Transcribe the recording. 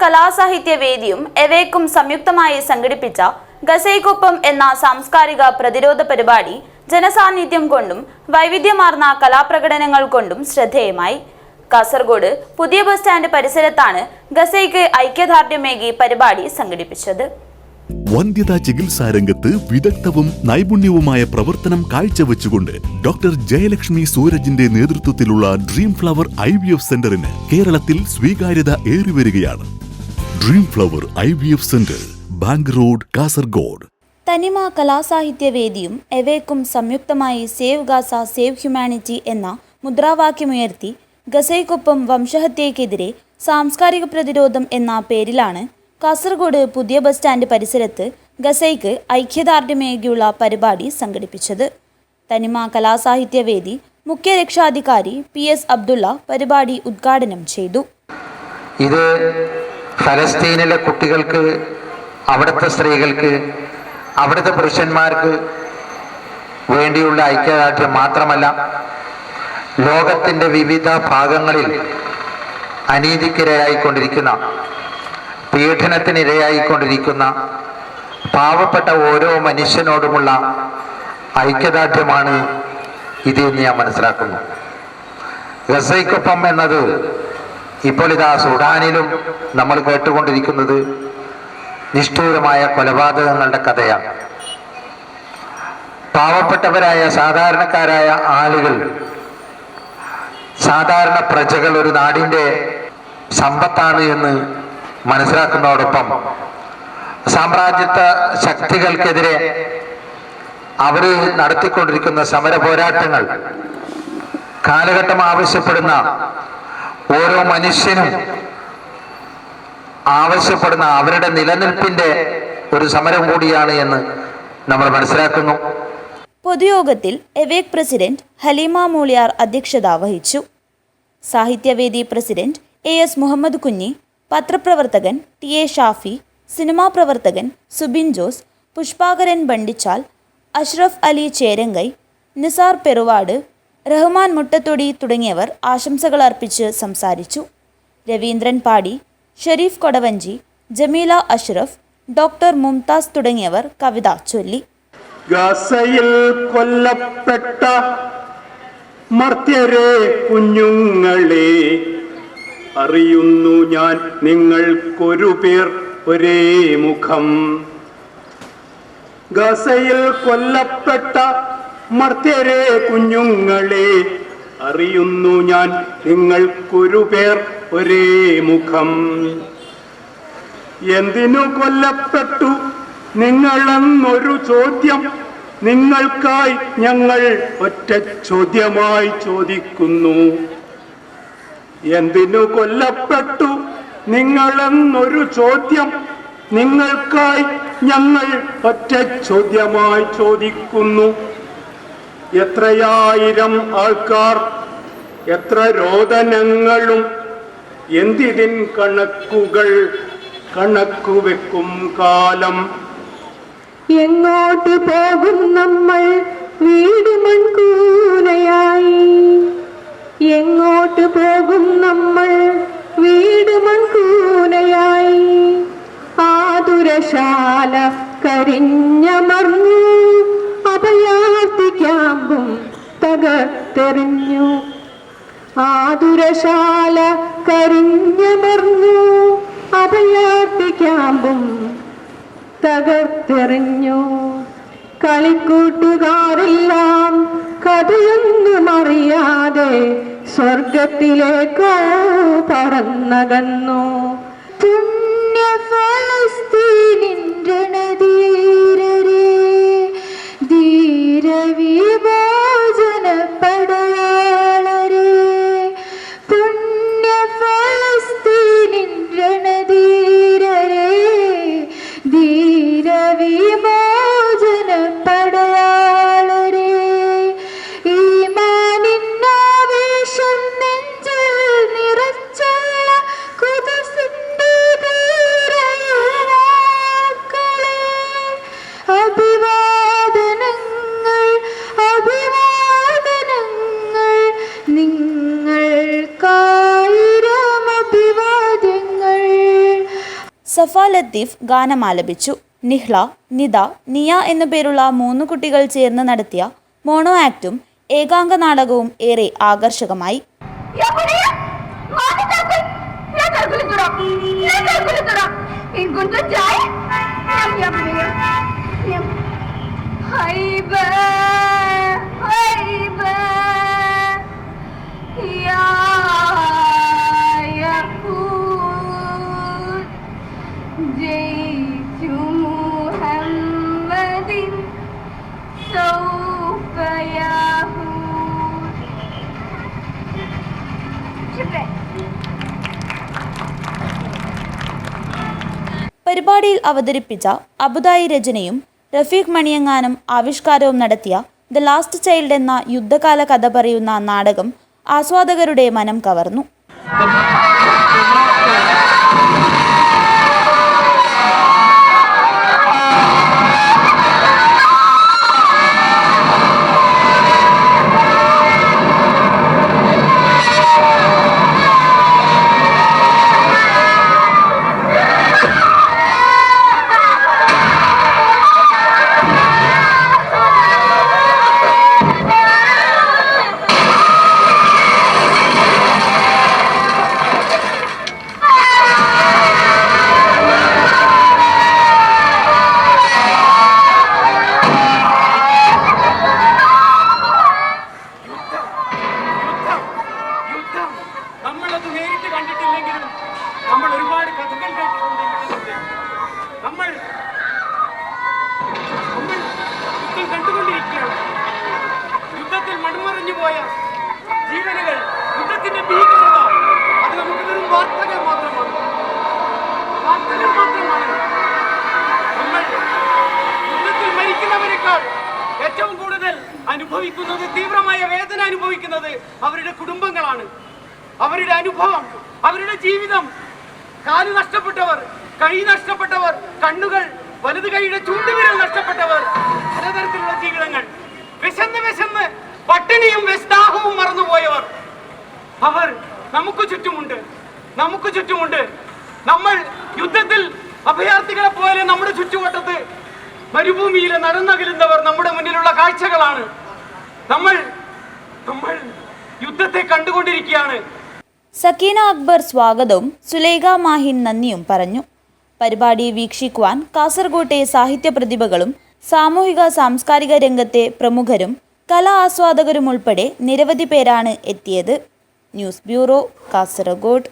കലാസാഹിത്യ വേദിയും എവേക്കും സംയുക്തമായി സംഘടിപ്പിച്ച ഗസൈക്കൊപ്പം എന്ന സാംസ്കാരിക പ്രതിരോധ പരിപാടി ജനസാന്നിധ്യം കൊണ്ടും വൈവിധ്യമാർന്ന കലാപ്രകടനങ്ങൾ കൊണ്ടും ശ്രദ്ധേയമായി. കാസർഗോഡ് പുതിയ ബസ് സ്റ്റാൻഡ് പരിസരത്താണ് ഗസൈക്ക് ഐക്യദാർഢ്യമേകി പരിപാടി സംഘടിപ്പിച്ചത്. വന്ധ്യതാ ചികിത്സാ രംഗത്ത് വിദഗ്ധവും നൈപുണ്യവുമായ പ്രവർത്തനം കാഴ്ചവെച്ചുകൊണ്ട് ഡോക്ടർ ജയലക്ഷ്മി സൂരജിന്റെ നേതൃത്വത്തിലുള്ള dream flower I V F സെന്ററിന് കേരളത്തിൽ സ്വീകാര്യത ഏറിവരികയാണ്. Dream flower I B F centre bank road Kasargod തനിമ കലാസാഹിത്യ വേദിയും എവേക്കും സംയുക്തമായി സേവ് ഗാസ സേവ് ഹ്യൂമാനിറ്റി എന്ന മുദ്രാവാക്യമുയർത്തി ഗസൈക്കൊപ്പം വംശഹത്യക്കെതിരെ സാംസ്കാരിക പ്രതിരോധം എന്ന പേരിലാണ് കാസർഗോഡ് പുതിയ ബസ് സ്റ്റാൻഡ് പരിസരത്ത് ഗസൈക്ക് ഐക്യദാർഢ്യമേകിയുള്ള പരിപാടി സംഘടിപ്പിച്ചത്. തനിമ കലാസാഹിത്യ വേദി മുഖ്യ രക്ഷാധികാരി പി എസ് അബ്ദുള്ള പരിപാടി ഉദ്ഘാടനം ചെയ്തു. ഇത് ഫലസ്തീനിലെ കുട്ടികൾക്ക് അവിടുത്തെ സ്ത്രീകൾക്ക് അവിടുത്തെ പുരുഷന്മാർക്ക് വേണ്ടിയുള്ള ഐക്യദാർഢ്യം മാത്രമല്ല ലോകത്തിന്റെ വിവിധ ഭാഗങ്ങളിൽ അനീതിക്കിരയായിക്കൊണ്ടിരിക്കുന്ന പീഡനത്തിനിരയായിക്കൊണ്ടിരിക്കുന്ന പാവപ്പെട്ട ഓരോ മനുഷ്യനോടുമുള്ള ഐക്യദാർഢ്യമാണ് ഇത് എന്ന് ഞാൻ മനസ്സിലാക്കുന്നു. ഗസൈക്കൊപ്പം എന്നത് ഇപ്പോൾ ഇതാ സുഡാനിലും നമ്മൾ കേട്ടുകൊണ്ടിരിക്കുന്നത് നിഷ്ഠൂരമായ കൊലപാതകങ്ങളുടെ കഥയാണ്. പാവപ്പെട്ടവരായ സാധാരണക്കാരായ ആളുകൾ സാധാരണ പ്രജകൾ ഒരു നാടിന്റെ സമ്പത്താണ് എന്ന് മനസ്സിലാക്കുന്നതോടൊപ്പം സാമ്രാജ്യത്വ ശക്തികൾക്കെതിരെ അവർ നടത്തിക്കൊണ്ടിരിക്കുന്ന സമര പോരാട്ടങ്ങൾ കാലഘട്ടം ആവശ്യപ്പെടുന്ന ഓരോ മനുഷ്യനും ആവശ്യപ്പെടുന്ന അവരുടെ നിലനിൽപ്പിന്റെ ഒരു സമരം കൂടിയാണ് എന്ന് നമ്മൾ മനസ്സിലാക്കുന്നു. പൊതുയോഗത്തിൽ എവേക് പ്രസിഡന്റ് ഹലീമ മൂളിയാർ അധ്യക്ഷത വഹിച്ചു. സാഹിത്യവേദി president A S Muhammad Kunhi പത്രപ്രവർത്തകൻ T A Shafi cinema പ്രവർത്തകൻ സുബിൻ ജോസ് പുഷ്പാകരൻ ബണ്ടിച്ചാൽ അഷ്റഫ് അലി ചേരങ്കൈ നിസാർ പെറുവാട് റഹ്മാൻ മുട്ടത്തൊടി തുടങ്ങിയവർ ആശംസകൾ അർപ്പിച്ച് സംസാരിച്ചു. രവീന്ദ്രൻ പാടി ഷെരീഫ് കൊടവഞ്ചി ജമീല അഷ്റഫ് ഡോക്ടർ മുംതാസ് തുടങ്ങിയവർ കവിത ചൊല്ലി. ഗസയിൽ കൊല്ലപ്പെട്ട മർത്യരെ കുഞ്ഞുങ്ങളെ അറിയുന്നു ഞാൻ നിങ്ങൾക്കൊരു പേർ ഒരേ മുഖം. ഗസയിൽ കൊല്ലപ്പെട്ട മർത്യരെ കുഞ്ഞുങ്ങളെ അറിയുന്നു ഞാൻ നിങ്ങൾക്കൊരു പേർ ഒരേ മുഖം. എന്തിനു കൊല്ലപ്പെട്ടു നിങ്ങളെന്നൊരു ചോദ്യം? നിങ്ങൾക്കായി ഞങ്ങൾ ഒറ്റ ചോദ്യമായി ചോദിക്കുന്നു. എന്തിനു കൊല്ലപ്പെട്ടു നിങ്ങളെന്നൊരു ചോദ്യം? നിങ്ങൾക്കായി ഞങ്ങൾ ഒറ്റ ചോദ്യമായി ചോദിക്കുന്നു. എത്രയായിരം ആൾക്കാർ എത്ര രോദനങ്ങളും എന്തിതിൻ കണക്കുകൾ കണക്കു വെക്കും കാലം. എങ്ങോട്ട് പോകും നമ്മൾ? വീട് മൺകൂനയായി. എങ്ങോട്ട് പോകും നമ്മൾ? വീട് മൺകൂനയായി. ആതുരശാല കരിഞ്ഞമർന്നു ക്യാമ്പും തകർത്തെറിഞ്ഞു. ആതുരശാല കരിഞ്ഞമർന്നു അഭയാർത്ഥി ക്യാമ്പും തകർത്തെറിഞ്ഞു. കളിക്കൂട്ടുകാരെല്ലാം കഥയൊന്നും അറിയാതെ സ്വർഗത്തിലേക്കോ പറന്നകന്നു. പുണ്യ ഫലസ്തീനിൻ രണധീരരേ സഫ ലത്തീഫ് ഗാനമാലപിച്ചു. നിഹ്ല നിത നിയ എന്നുപേരുള്ള മൂന്ന് കുട്ടികൾ ചേർന്ന് നടത്തിയ മോണോ ആക്റ്റും ഏകാംഗ നാടകവും ഏറെ ആകർഷകമായി. ഇൻകുണ്ടോ പരിപാടിയിൽ അവതരിപ്പിച്ച അബുദായി രചനയും റഫീഖ് മണിയങ്ങാനും ആവിഷ്കാരവും നടത്തിയ ദ ലാസ്റ്റ് ചൈൽഡ് എന്ന യുദ്ധകാല കഥ പറയുന്ന നാടകം ആസ്വാദകരുടെ മനം കവർന്നു. ഒരുപാട് കഥകൾ കേട്ടിട്ടുണ്ട് നമ്മൾ നമ്മൾ യുദ്ധം കണ്ടുകൊണ്ടിരിക്കുകയാണ്. യുദ്ധത്തിൽ മൺമറിഞ്ഞു പോയ ജീവനുകൾ യുദ്ധത്തിന്റെ ഭീകരത അത് നമുക്ക് വെറും വാർത്തകൾ മാത്രമാണ്. വാർത്തകൾ മാത്രമാണ്. നമ്മൾ യുദ്ധത്തിൽ മരിക്കുന്നവരെക്കാൾ ഏറ്റവും കൂടുതൽ അനുഭവിക്കുന്നത് തീവ്രമായ വേദന അനുഭവിക്കുന്നത് അവരുടെ കുടുംബങ്ങളാണ്. അവരുടെ അനുഭവം അവരുടെ ജീവിതം കാൽ നഷ്ടപ്പെട്ടവർ കൈ നഷ്ടപ്പെട്ടവർ കണ്ണുകൾ വലത് കൈയുടെ ചൂണ്ടുവിരൽ നഷ്ടപ്പെട്ടവർ പലതരത്തിലുള്ള ജീവിതങ്ങൾ. വിശന്ന് വിശന്ന് പട്ടിണിയും വിസ്താഹവും മറന്നുപോയവർ. അവർ നമുക്ക് ചുറ്റുമുണ്ട് നമുക്ക് ചുറ്റുമുണ്ട്. നമ്മൾ യുദ്ധത്തിൽ അഭയാർത്ഥികളെ പോലെ നമ്മുടെ ചുറ്റുവട്ടത്ത് മരുഭൂമിയിൽ നടന്നകലുന്നവർ നമ്മുടെ മുന്നിലുള്ള കാഴ്ചകളാണ്. നമ്മൾ നമ്മൾ യുദ്ധത്തെ കണ്ടുകൊണ്ടിരിക്കുകയാണ്. സക്കീന അക്ബർ സ്വാഗതവും സുലൈഖ മാഹിൻ നന്ദിയും പറഞ്ഞു. പരിപാടി വീക്ഷിക്കുവാൻ കാസർകോട്ടെ സാഹിത്യ പ്രതിഭകളും സാമൂഹിക സാംസ്കാരിക രംഗത്തെ പ്രമുഖരും കലാ ആസ്വാദകരും ഉൾപ്പെടെ നിരവധി പേരാണ് എത്തിയത്. News bureau Kasaragod